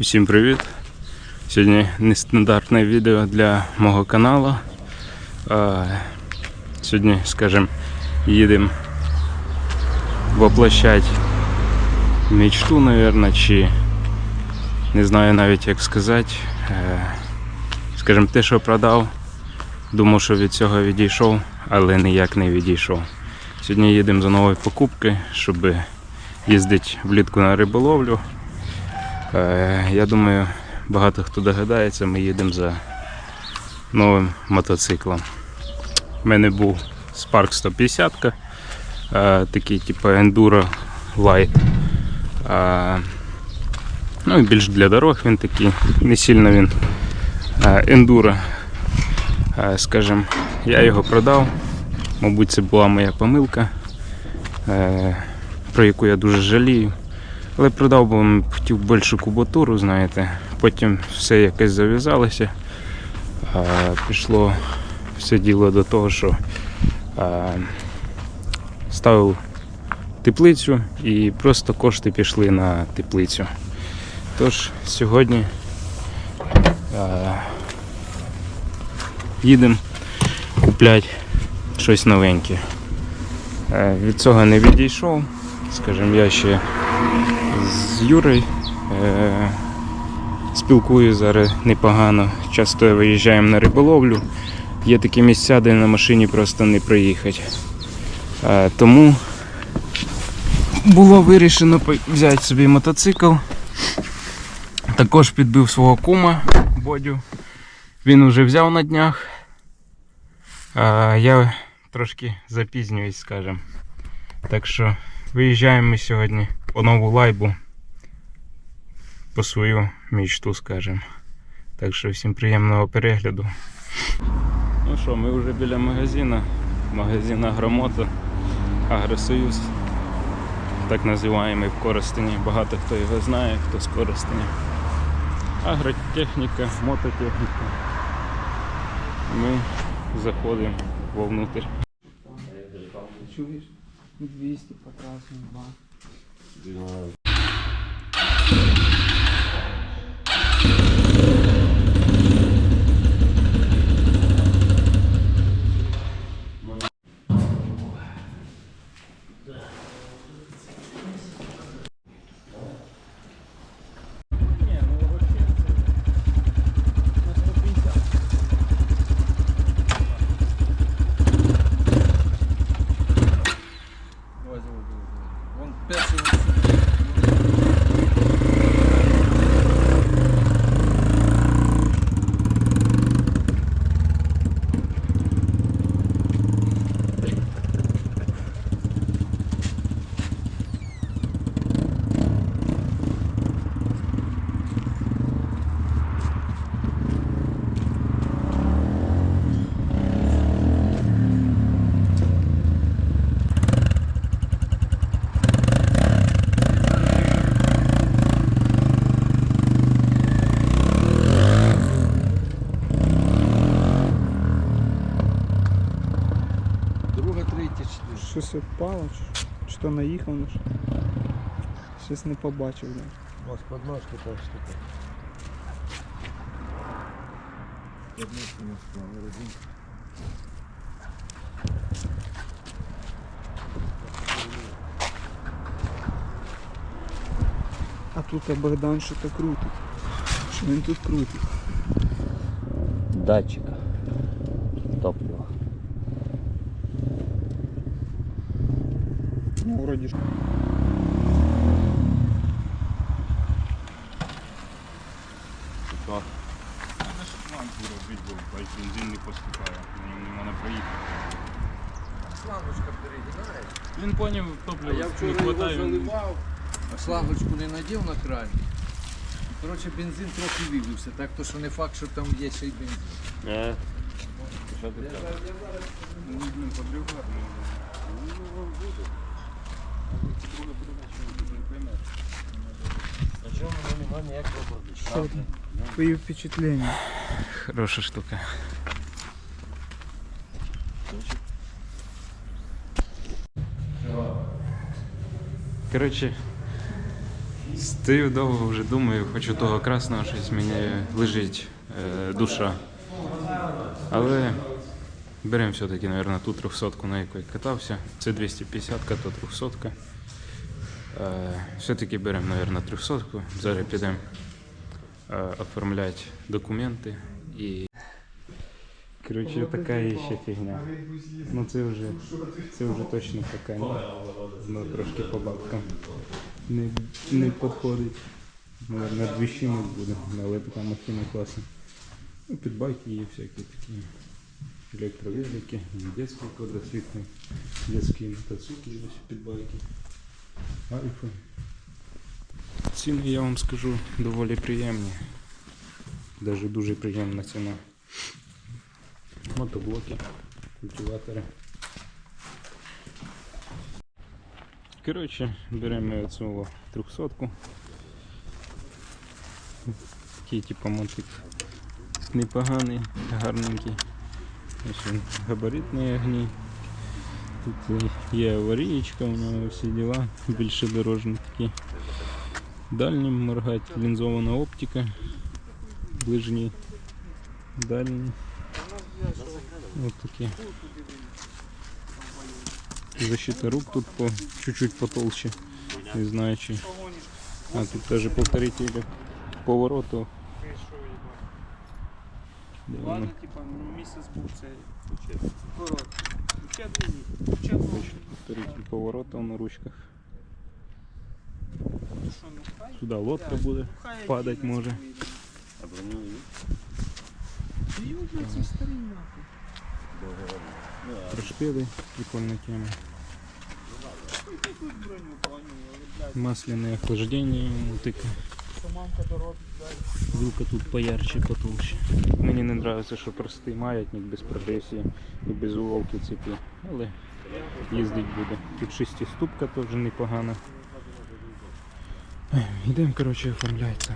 Усім привіт! Сьогодні нестандартне відео для мого каналу. Сьогодні, скажімо, їдемо воплощати мечту, мабуть, чи не знаю навіть як сказати. Е, Скажімо, те, що продав, думав, що від цього відійшов, але ніяк не відійшов. Сьогодні їдемо за нової покупки, щоб їздити влітку на риболовлю. Е, Я думаю, багато хто догадається, ми їдемо за новим мотоциклом. У мене був Spark 150, е, такий типу Enduro Light. Е, Ну і більш для дорог він такий, не сильно він е, Enduro. Е, Скажем, я його продав. Мабуть, це була моя помилка, про яку я дуже жалію. Але продав, бо хотів більшу кубатуру, знаєте. Потім все якось зав'язалося. Пішло все діло до того, що ставив теплицю і просто кошти пішли на теплицю. Тож сьогодні їдемо купляти щось новеньке. Е, Від цього не відійшов. Скажімо, я ще з Юрою е, спілкую зараз непогано. Часто виїжджаємо на риболовлю. Є такі місця, де на машині просто не проїхати. Е, тому було вирішено взяти собі мотоцикл. Також підбив свого кума Бодю. Він вже взяв на днях. Я трошки запізнююсь, скажімо. Так що виїжджаємо ми сьогодні по нову лайбу. По свою мічту, скажімо. Так що всім приємного перегляду. Ну що, ми вже біля магазину. Магазин Агромото, Агросоюз. Так називаємо в Коростені. Багато хто його знає, хто з Коростеня. Агротехніка, мототехніка. Ми заходимо вовнутрь. Чуєш? 200 по Щось впало, чи, то наїхав на що? Щось не побачив. Да. Ось подножка та штука. Не резинка. А тут а Богдан що то крутить. Що він тут крутить? датчика топлива. Ну, вроді ж. Треба робити, бо бензин не поступає, на ньому не можна проїхати. Шлангочка перегинає. Він поняв, А топливо я не вчора його хватає. він- заливав, а шлангочку не надів на край. Коротше, бензин трохи вивівся, так то що не факт, що там є ще й бензин. Е, Я зараз- я зараз- Ну, блін, подрюгати нема ніякого Що бордича? там? Твої впечатлення. Хороша штука. Коротше, Стою довго вже думаю, хочу того красного щось мені лежить е, душа. Але беремо все-таки, мабуть, ту 300 на яку я катався. Це 250 то 300 е, Все-таки беремо, мабуть, 300 Зараз підемо е, оформляти документи і. Коротше, така є ще фігня. Ну це вже, це вже точно така, ну, ну трошки по бабкам. Не, не підходить. Наверное, двіщими буде, але така махіна класна. Ну, підбайки є всякі такі. Електровелики, детські квадроциклы, детські мотоцикли, ось підбайки. Альфа. Ціни, я вам скажу, доволі приємні. Даже дуже приємна ціна. Мотоблоки, культиватори. Коротше, беремо цю трьохсотку. Такий типу мотик непоганий, гарненький. Ось він, габаритний огні. Тут є аварієчка, у нього всі діла, більше дорожні такі. Дальнім моргать лінзована оптика. Ближній, дальній. Ось такі. Защита рук тут по чуть-чуть потолще. Не знаю чи. А тут даже повторители повороту. Де воно? Ладно, типа, місяць був цей учебний. Коротше. Учебний ні. Учебний. Повторитель поворота на ручках. Що, ну хай? Сюди лодка буде. Хай падать один може. вийде. А броню є? Дають на ці старі нахуй. Прошпіли, прикольна тема. Хуй ти тут броню поняв, але, блядь, Масляне охлаждення мотика. Що мамка доробить, блядь. Вилка тут поярче, потолще. Мені не подобається, що простий маятник без прогресії і без уловки цепі. Але їздить буде. Тут шестиступка теж непогана. Йдемо, коротше, оформляється.